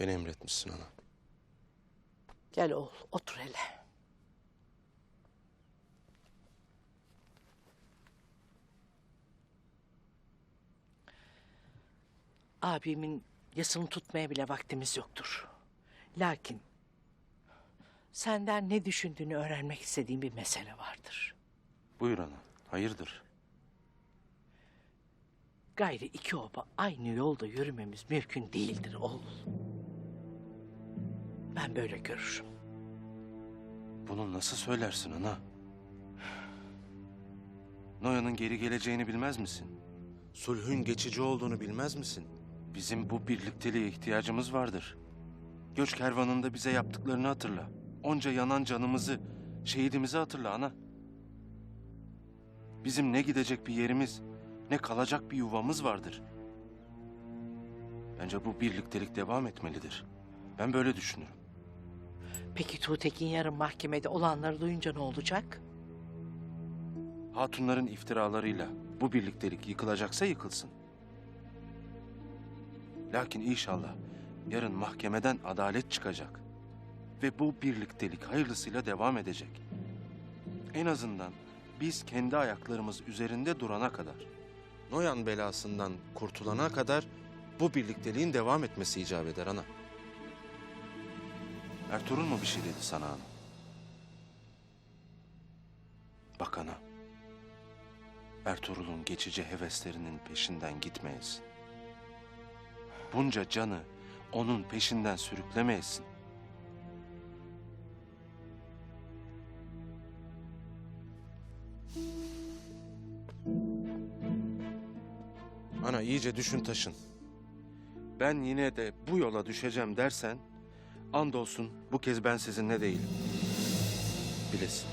Beni emretmişsin ana. Gel oğul otur hele. Abimin yasını tutmaya bile vaktimiz yoktur. Lakin senden ne düşündüğünü öğrenmek istediğim bir mesele vardır. Buyur ana. Hayırdır? Gayri iki oba aynı yolda yürümemiz mümkün değildir oğul. Ben böyle görürüm. Bunu nasıl söylersin ana? Noyan'ın geri geleceğini bilmez misin? Sulhün geçici olduğunu bilmez misin? Bizim bu birlikteliğe ihtiyacımız vardır. Göç kervanında bize yaptıklarını hatırla. Onca yanan canımızı, şehidimizi hatırla ana. Bizim ne gidecek bir yerimiz, ne kalacak bir yuvamız vardır. Bence bu birliktelik devam etmelidir. Ben böyle düşünürüm. Peki Tuğtekin yarın mahkemede olanları duyunca ne olacak? Hatunların iftiralarıyla bu birliktelik yıkılacaksa yıkılsın. Lakin inşallah yarın mahkemeden adalet çıkacak. Ve bu birliktelik hayırlısıyla devam edecek. En azından biz kendi ayaklarımız üzerinde durana kadar, Noyan belasından kurtulana kadar bu birlikteliğin devam etmesi icap eder ana. Ertuğrul mu bir şey dedi sana ana? Bak ana. Ertuğrul'un geçici heveslerinin peşinden gitmeyesin. Bunca canı onun peşinden sürüklemeyesin. Ana iyice düşün taşın. Ben yine de bu yola düşeceğim dersen, Andolsun bu kez ben sizinle değilim. Bilesin.